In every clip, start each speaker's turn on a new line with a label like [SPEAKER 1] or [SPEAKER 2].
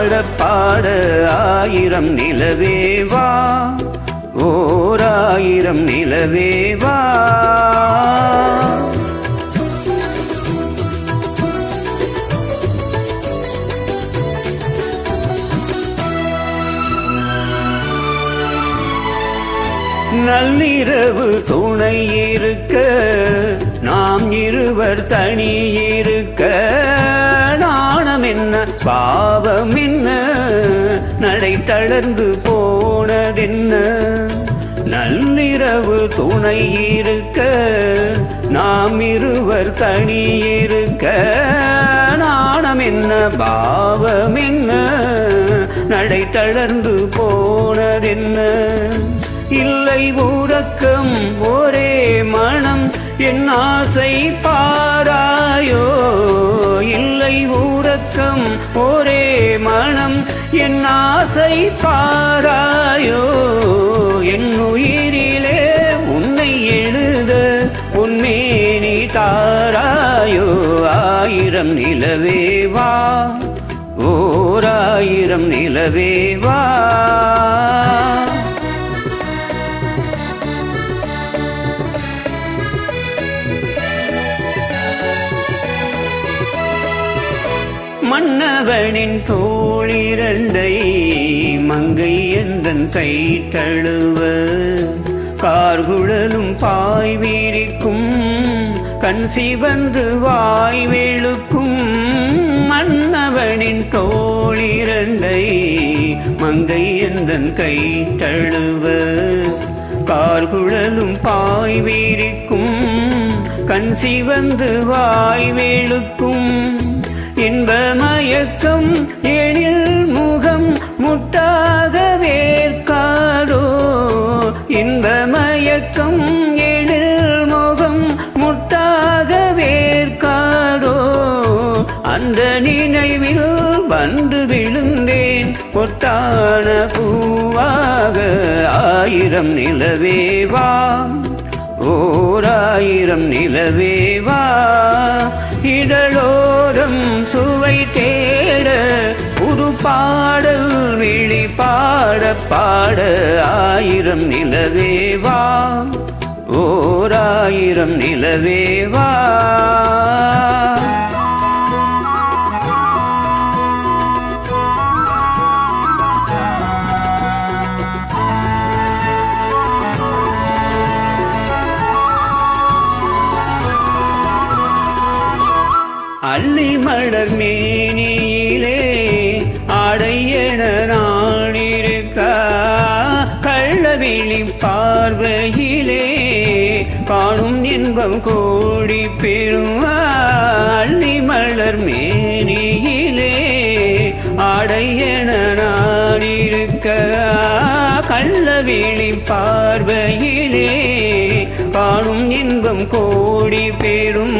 [SPEAKER 1] பாட பாட ஆயிரம் நிலவேவா ஓராயிரம் நிலவேவா நள்ளிரவு துணை இருக்க நாம் இருவர் தனி இருக்க நாணம் பாவம் என்ன? நடை தளர்ந்து போனதென்ன? நள்ளிரவு துணை இருக்க நாம் இருவர் தனியிருக்க நாணம் என்ன? பாவம் என்ன? நடை தளர்ந்து போனதென்ன? இல்லை உறக்கம் ஒரே மனம் என் ஆசை ஆசை பாராயோ என் உயிரிலே உன்னை எழுத உன்மேனி தாராயோ ஆயிரம் நிலவேவா ஓராயிரம் நிலவேவா மன்னவனின் தோழிரண்டை மங்கை எந்தன் கை தழுவ? கார்குழலும் பாய் வீரிக்கும் கண் சிவந்து வாய் வெளுக்கும் மன்னவனின் தோழிரண்டை மங்கை எந்தன் கை தழுவ? கார்குழலும் பாய் வீரிக்கும் கண் சிவந்து வாய் வெளுக்கும் இன்ப மயக்கம் எழில் முகம் முட்டாக வேர்க்காதோ இன்ப மயக்கம் எழில் முகம் முட்டாக வேர்க்காதோ அந்த நினைவில் வந்து விழுந்தேன். பொட்டான பூவாக ஆயிரம் நிலவேவா ஓராயிரம் நிலவேவா இதழோரம் சுவை தேட புது பாடல் விழி பாட பாட ஆயிரம் நிலவேவா ஓராயிரம் நிலவேவா அல்லி மலர் மேனியிலே ஆடையன நாடிருக்க கள்ளவிழி பார்வையிலே காணும் இன்பம் கோடி பெறும் அள்ளி மலர் மேனியிலே ஆடையன நாடிருக்க கள்ளவிழி பார்வையிலே காணும் இன்பம் கோடி பெறும்.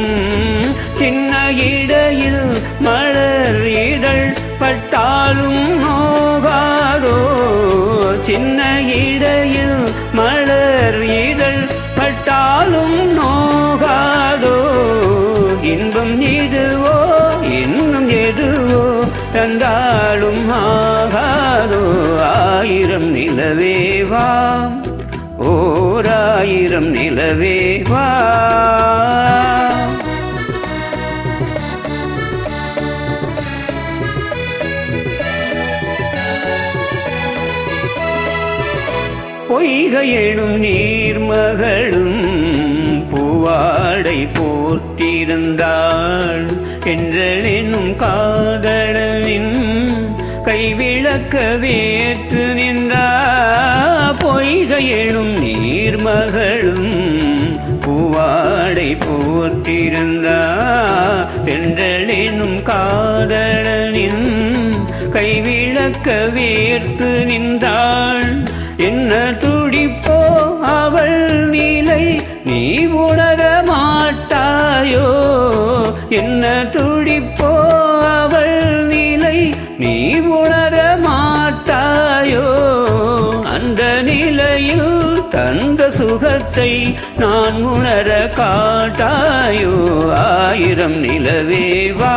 [SPEAKER 1] சின்ன இடையில் மலர் இதழ் பட்டாலும் நோகாதோ? சின்ன இடையில் மலர் இதழ் பட்டாலும் நோகாதோ? இன்பம் இதுவோ இன்னும் எதுவோ தந்தாலும் ஆகாதோ? ஆயிரம் நிலவேவா ஓராயிரம் நிலவேவா பொய்கையெழும் நீர்மகளும் பூவாடை போற்றிருந்தாள் என்றெனும் காதலனின் கைவிளக்க வேற்று நின்றா பொய்கையெழும் நீர்மகளும் பூவாடை போற்றிருந்தார் என்றெனும் காதலனின் கைவிளக்க கைவிளக்க வேர்த்து நின்றாள். என்ன துடிப்போ அவள் நிலை நீ உணர மாட்டாயோ? என்ன துடிப்போ அவள் நிலை நீ உணர மாட்டாயோ? அந்த நிலையில் தந்த சுகத்தை நான் உணர காட்டாயோ? ஆயிரம் நிலவேவா